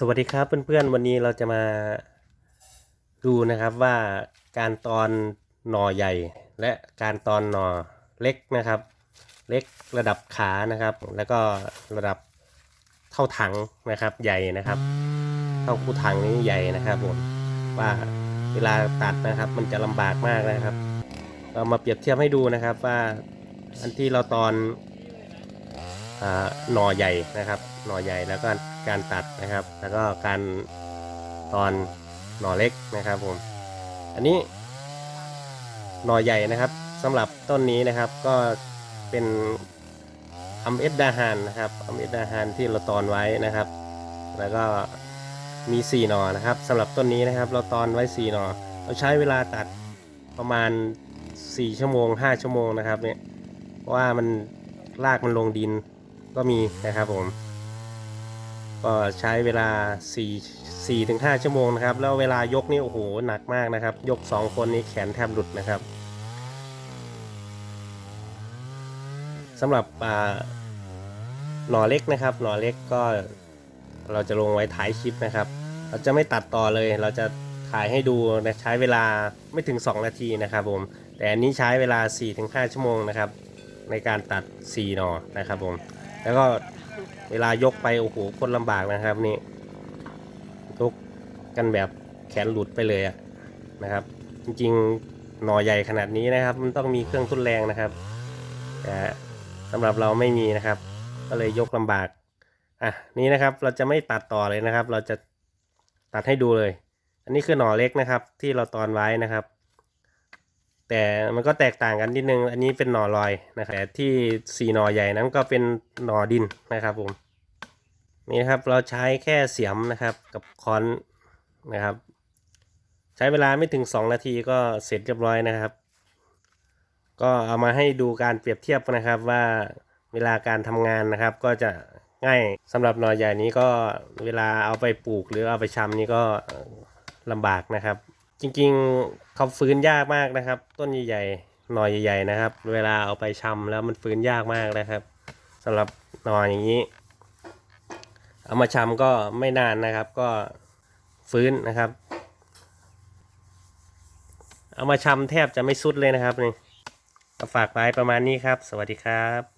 สวัสดีครับเพื่อนๆ วันนี้เราจะมาดูนะครับว่าการตอนหน่อใหญ่ และการตอนหน่อเล็กนะครับ เล็กระดับขานะครับ แล้วก็ระดับเท่าถังนะครับใหญ่นะครับ เท่าคู่ถังนี้ใหญ่นะครับผมว่าเวลาตัดนะครับ มันจะลำบากมากนะครับ เรามาเปรียบเทียบให้ดูนะครับว่าอันที่เราตอนอหน่อใหญ่นะครับ หน่อใหญ่แล้วก็ การตัดนะครับ แล้วก็การตอนหน่อเล็กนะครับผม อันนี้หน่อใหญ่นะครับสำหรับต้นนี้นะครับก็เป็นอัมเอสดาฮานนะครับอัมเอสดาฮานที่เราตอนไว้นะครับ แล้วก็มี 4 หน่อนะครับสำหรับต้นนี้นะครับ เราตอนไว้ 4 หน่อ เราใช้เวลาตัดประมาณ 4 ชั่วโมง 5 ชั่วโมงนะครับเนี่ยเพราะว่ามันรากมันลงดินก็มีนะครับผม ก็ใช้เวลา 4 4ถึง5ชั่วโมงนะครับ แล้วเวลายกนี่โอ้โหหนักมากนะครับ ยก 2 คนนี้แขนแทบหลุดนะครับสำหรับหน่อเล็กนะครับ หน่อเล็กก็เราจะลงไว้ท้ายคลิปนะครับ เราจะไม่ตัดต่อเลย เราจะถ่ายให้ดูนะใช้เวลาไม่ถึง 2 นาทีนะครับผม แต่อันนี้ใช้เวลา 4-5 ชั่วโมงนะครับ ในการตัด 4 หน่อนะครับผม แล้วก็ เวลายกไปโอ้โหคนลำบากนะครับนี่ยกกันแบบแขนหลุดไปเลยอะนะครับ จริงๆหน่อใหญ่ขนาดนี้นะครับ มันต้องมีเครื่องทุนแรงนะครับแต่สำหรับเราไม่มีนะครับ ก็เลยยกลำบากอะนี่นะครับเราจะไม่ตัดต่อเลยนะครับ เราจะตัดให้ดูเลย อันนี้คือหน่อเล็กนะครับ ที่เราตอนไว้นะครับ แต่มันก็แตกต่างกันนิดนึง อันนี้เป็นหน่อลอยนะครับแต่ที่สี่หน่อใหญ่นั้นก็เป็นหน่อดินนะครับผมนี่นะครับเราใช้แค่เสียมนะครับกับค้อนนะครับ ใช้เวลาไม่ถึง 2 นาทีก็เสร็จเรียบร้อยนะครับ ก็เอามาให้ดูการเปรียบเทียบนะครับว่าเวลาการทำงานนะครับ ก็จะง่ายสำหรับหน่อใหญ่นี้ก็เวลาเอาไปปลูกหรือเอาไปชำนี่ก็ลำบากนะครับ จริงๆเขาฟื้นยากมากนะครับ ต้นใหญ่ๆหน่อใหญ่ๆนะครับ เวลาเอาไปชำแล้วมันฟื้นยากมากนะครับสำหรับหน่ออย่างนี้ เอามาชำก็ไม่นานนะครับ ก็ฟื้นนะครับ เอามาชำแทบจะไม่สุดเลยนะครับนี่ฝากไว้ประมาณนี้ครับ สวัสดีครับ